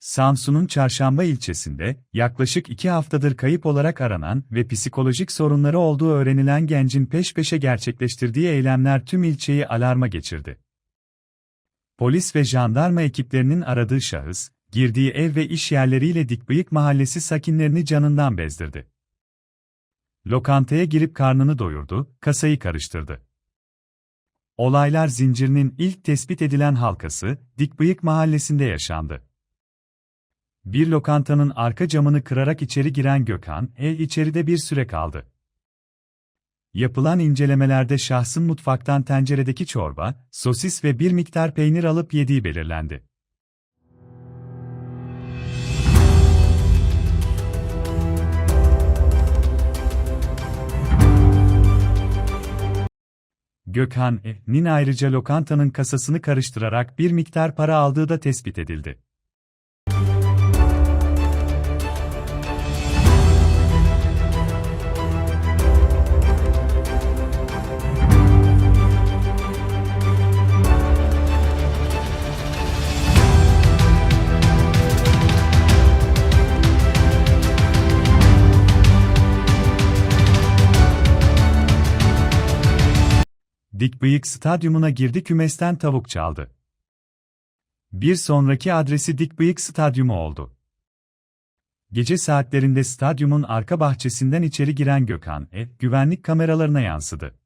Samsun'un Çarşamba ilçesinde, yaklaşık iki haftadır kayıp olarak aranan ve psikolojik sorunları olduğu öğrenilen gencin peş peşe gerçekleştirdiği eylemler tüm ilçeyi alarma geçirdi. Polis ve jandarma ekiplerinin aradığı şahıs, girdiği ev ve iş yerleriyle Dikbıyık mahallesi sakinlerini canından bezdirdi. Lokantaya girip karnını doyurdu, kasayı karıştırdı. Olaylar zincirinin ilk tespit edilen halkası, Dikbıyık mahallesinde yaşandı. Bir lokantanın arka camını kırarak içeri giren Gökhan, el içeride bir süre kaldı. Yapılan incelemelerde şahsın mutfaktan tenceredeki çorba, sosis ve bir miktar peynir alıp yediği belirlendi. Gökhan E.'nin ayrıca lokantanın kasasını karıştırarak bir miktar para aldığı da tespit edildi. Dikbıyık stadyumuna girdi kümesten tavuk çaldı. Bir sonraki adresi Dikbıyık stadyumu oldu. Gece saatlerinde stadyumun arka bahçesinden içeri giren Gökhan E, güvenlik kameralarına yansıdı.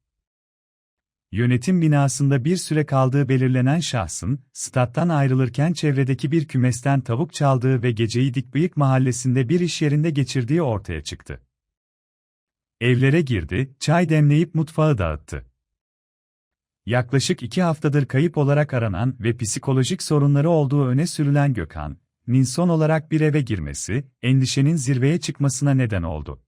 Yönetim binasında bir süre kaldığı belirlenen şahsın, stat'tan ayrılırken çevredeki bir kümesten tavuk çaldığı ve geceyi Dikbıyık mahallesinde bir iş yerinde geçirdiği ortaya çıktı. Evlere girdi, çay demleyip mutfağı dağıttı. Yaklaşık iki haftadır kayıp olarak aranan ve psikolojik sorunları olduğu öne sürülen Gökhan, nin son olarak bir eve girmesi, endişenin zirveye çıkmasına neden oldu.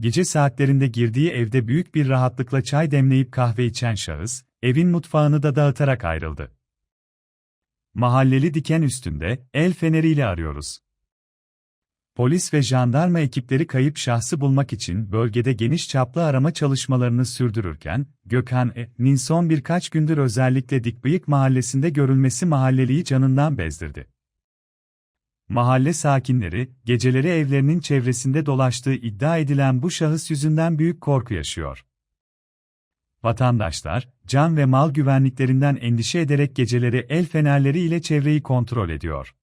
Gece saatlerinde girdiği evde büyük bir rahatlıkla çay demleyip kahve içen şahıs, evin mutfağını da dağıtarak ayrıldı. Mahalleli diken üstünde, el feneriyle arıyoruz. Polis ve jandarma ekipleri kayıp şahsı bulmak için bölgede geniş çaplı arama çalışmalarını sürdürürken, Gökhan E.'nin son birkaç gündür özellikle Dikbıyık mahallesinde görülmesi mahalleliyi canından bezdirdi. Mahalle sakinleri, geceleri evlerinin çevresinde dolaştığı iddia edilen bu şahıs yüzünden büyük korku yaşıyor. Vatandaşlar, can ve mal güvenliklerinden endişe ederek geceleri el fenerleri ile çevreyi kontrol ediyor.